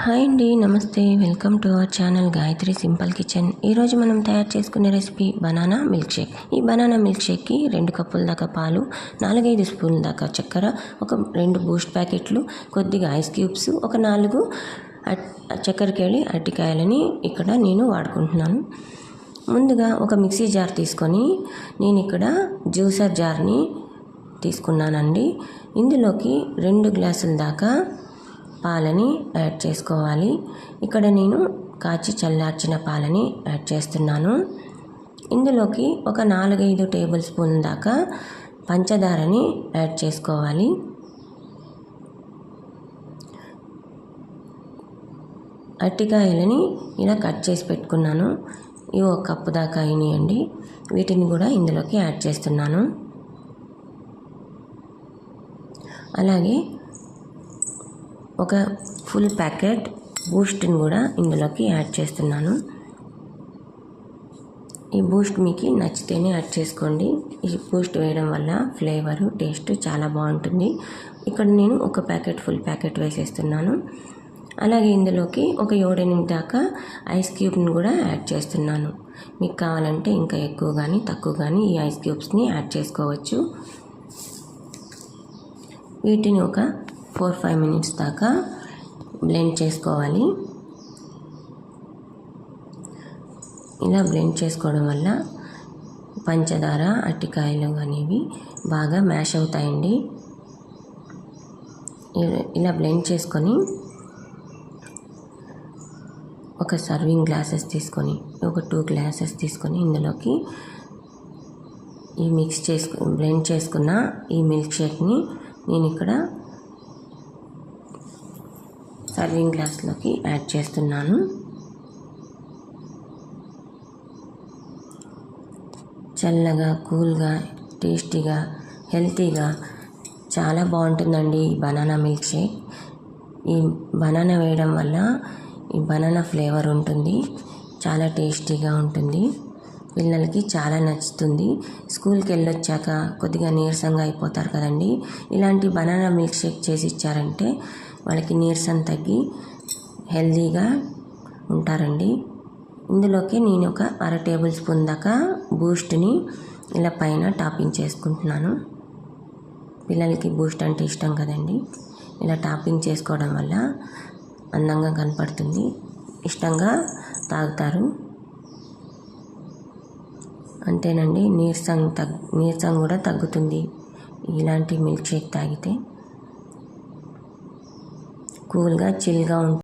Hi అండి namaste. Welcome to our channel Gayatri simple kitchen. ఈరోజు మనం తయారు చేసుకునే రెసిపీ బనానా మిల్క్ షేక్ ఈ బనానా మిల్క్ షేక్కి రెండు కప్పుల దాకా పాలు నాలుగైదు స్పూన్ల దాకా చక్కెర ఒక రెండు బూస్ట్ ప్యాకెట్లు కొద్దిగా ఐస్ క్యూబ్స్ ఒక నాలుగు చక్కెరకేళి అరటికాయలని ఇక్కడ నేను వాడుకుంటున్నాను. ముందుగా ఒక మిక్సీ జార్ తీసుకొని నేను ఇక్కడ జ్యూసర్ జార్ని తీసుకున్నానండి. ఇందులోకి రెండు గ్లాసుల దాకా పాలని యాడ్ చేసుకోవాలి. ఇక్కడ నేను కాచి చల్లార్చిన పాలని యాడ్ చేస్తున్నాను. ఇందులోకి ఒక నాలుగైదు టేబుల్ స్పూన్ దాకా పంచదారని యాడ్ చేసుకోవాలి. అరటికాయలని ఇలా కట్ చేసి పెట్టుకున్నాను. ఇవి ఒక కప్పు దాకా అయినాయండి. వీటిని కూడా ఇందులోకి యాడ్ చేస్తున్నాను. అలాగే ఒక ఫుల్ ప్యాకెట్ బూస్ట్ని కూడా ఇందులోకి యాడ్ చేస్తున్నాను. ఈ బూస్ట్ మీకు నచ్చితేనే యాడ్ చేసుకోండి. ఈ బూస్ట్ వేయడం వల్ల ఫ్లేవరు టేస్ట్ చాలా బాగుంటుంది. ఇక్కడ నేను ఒక ప్యాకెట్ ఫుల్ ప్యాకెట్ వేసేస్తున్నాను. అలాగే ఇందులోకి ఒక ఏడెనిమిది దాకా ఐస్ క్యూబ్ని కూడా యాడ్ చేస్తున్నాను. మీకు కావాలంటే ఇంకా ఎక్కువ కానీ తక్కువ కానీ ఈ ఐస్ క్యూబ్స్ని యాడ్ చేసుకోవచ్చు. వీటిని ఒక ఫోర్ ఫైవ్ మినిట్స్ దాకా బ్లెండ్ చేసుకోవాలి. ఇలా బ్లెండ్ చేసుకోవడం వల్ల పంచదార అట్టికాయలు అనేవి బాగా మ్యాష్ అవుతాయండి. ఇలా బ్లెండ్ చేసుకొని ఒక సర్వింగ్ గ్లాసెస్ తీసుకొని ఒక టూ గ్లాసెస్ తీసుకొని ఇందులోకి ఈ మిక్స్ చేసుకు బ్లెండ్ చేసుకున్న ఈ మిల్క్ షేక్ని నేను ఇక్కడ సర్వింగ్ గ్లాస్లోకి యాడ్ చేస్తున్నాను. చల్లగా కూల్గా టేస్టీగా హెల్తీగా చాలా బాగుంటుందండి ఈ బనానా మిల్క్ షేక్. ఈ బనానా వేయడం వల్ల ఈ బనానా ఫ్లేవర్ ఉంటుంది చాలా టేస్టీగా ఉంటుంది పిల్లలకి చాలా నచ్చుతుంది. స్కూల్కి వెళ్ళొచ్చాక కొద్దిగా నీరసంగా అయిపోతారు కదండి. ఇలాంటి బనానా మిల్క్ షేక్ చేసి ఇచ్చారంటే వాళ్ళకి నీరసం తగ్గి హెల్తీగా ఉంటారండి. ఇందులోకి నేను ఒక అర టేబుల్ స్పూన్ దాకా బూస్ట్ని ఇలా పైన టాపింగ్ చేసుకుంటున్నాను. పిల్లలకి బూస్ట్ అంటే ఇష్టం కదండి. ఇలా టాపింగ్ చేసుకోవడం వల్ల అందంగా కనపడుతుంది. ఇష్టంగా తాగుతారు. అంతేనండి నీరసం తగ్ నీరసం కూడా తగ్గుతుంది. ఇలాంటి మిల్క్ షేక్ తాగితే కూల్గా చిల్గా ఉంటుంది